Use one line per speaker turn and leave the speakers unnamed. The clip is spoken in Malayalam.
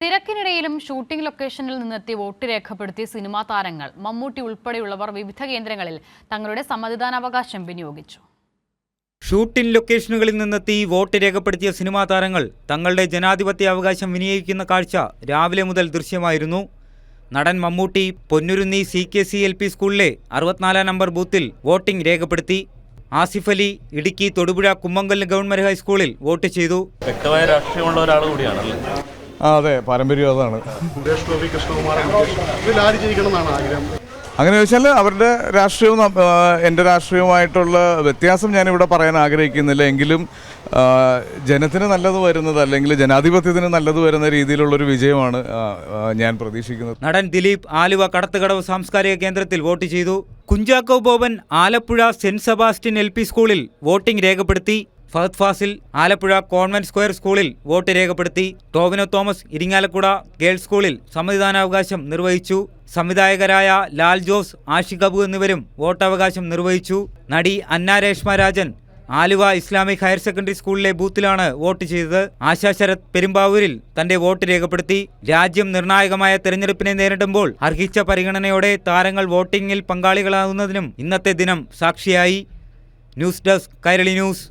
തിരക്കിനിടയിലും ഷൂട്ടിംഗ് ലൊക്കേഷനിൽ നിന്നെത്തി വോട്ട് രേഖപ്പെടുത്തിയ സിനിമാ താരങ്ങൾ മമ്മൂട്ടി ഉൾപ്പെടെയുള്ളവർ വിവിധ കേന്ദ്രങ്ങളിൽ തങ്ങളുടെ സമ്മതിദാനാവകാശം വിനിയോഗിച്ചു.
ഷൂട്ടിംഗ് ലൊക്കേഷനുകളിൽ നിന്നെത്തി വോട്ട് രേഖപ്പെടുത്തിയ സിനിമാ താരങ്ങൾ തങ്ങളുടെ ജനാധിപത്യ അവകാശം വിനിയോഗിക്കുന്ന കാഴ്ച രാവിലെ മുതൽ ദൃശ്യമായിരുന്നു. നടൻ Mammootty Ponnurunni C K C L P സ്കൂളിലെ അറുപത്തിനാലാം നമ്പർ ബൂത്തിൽ വോട്ടിംഗ് രേഖപ്പെടുത്തി. ആസിഫ് അലി ഇടുക്കി തൊടുപുഴ കുമ്മങ്കൽ ഗവൺമെന്റ് ഹൈസ്കൂളിൽ വോട്ട് ചെയ്തു.
വ്യക്തമായ രാഷ്ട്രീയമുള്ള ഒരാൾ കൂടിയാണല്ലേ?
ആ അതെ പാരമ്പര്യം അതാണ്.
സുരേഷ് ഗോപി കൃഷ്ണകുമാരൻ ഇതിൽ ആര് ആഗ്രഹം?
അങ്ങനെ ചോദിച്ചാൽ അവരുടെ രാഷ്ട്രീയവും എന്റെ രാഷ്ട്രീയവുമായിട്ടുള്ള വ്യത്യാസം ഞാനിവിടെ പറയാൻ ആഗ്രഹിക്കുന്നില്ല. എങ്കിലും ജനത്തിന് നല്ലത് വരുന്നത് അല്ലെങ്കിൽ ജനാധിപത്യത്തിന് നല്ലത് വരുന്ന രീതിയിലുള്ളൊരു വിജയമാണ് ഞാൻ പ്രതീക്ഷിക്കുന്നത്.
നടൻ ദിലീപ് ആലുവ കടത്തുകടവ് സാംസ്കാരിക കേന്ദ്രത്തിൽ വോട്ട് ചെയ്തു. Kunchacko Boban Alappuzha saint Sebastian L P സ്കൂളിൽ വോട്ടിംഗ് രേഖപ്പെടുത്തി. ഫഹദ് ഫാസിൽ ആലപ്പുഴ കോൺവെന്റ് സ്ക്വയർ സ്കൂളിൽ വോട്ട് രേഖപ്പെടുത്തി. ടോവിനോ തോമസ് ഇരിങ്ങാലക്കുട ഗേൾസ് സ്കൂളിൽ സമ്മതിദാനാവകാശം നിർവഹിച്ചു. സംവിധായകരായ ലാൽ ജോസ് ആഷിഖ് അബു എന്നിവരും വോട്ടവകാശം നിർവഹിച്ചു. നടി Anna Reshma Rajan Aluva Islamic higher secondary സ്കൂളിലെ ബൂത്തിലാണ് വോട്ട് ചെയ്തത്. ആശാ ശരത് പെരുമ്പാവൂരിൽ തന്റെ വോട്ട് രേഖപ്പെടുത്തി. രാജ്യം നിർണായകമായ തെരഞ്ഞെടുപ്പിനെ നേരിടുമ്പോൾ അർഹിച്ച പരിഗണനയോടെ താരങ്ങൾ വോട്ടിംഗിൽ പങ്കാളികളാകുന്നതിനും ഇന്നത്തെ ദിനം സാക്ഷിയായി. News desk Kairali news.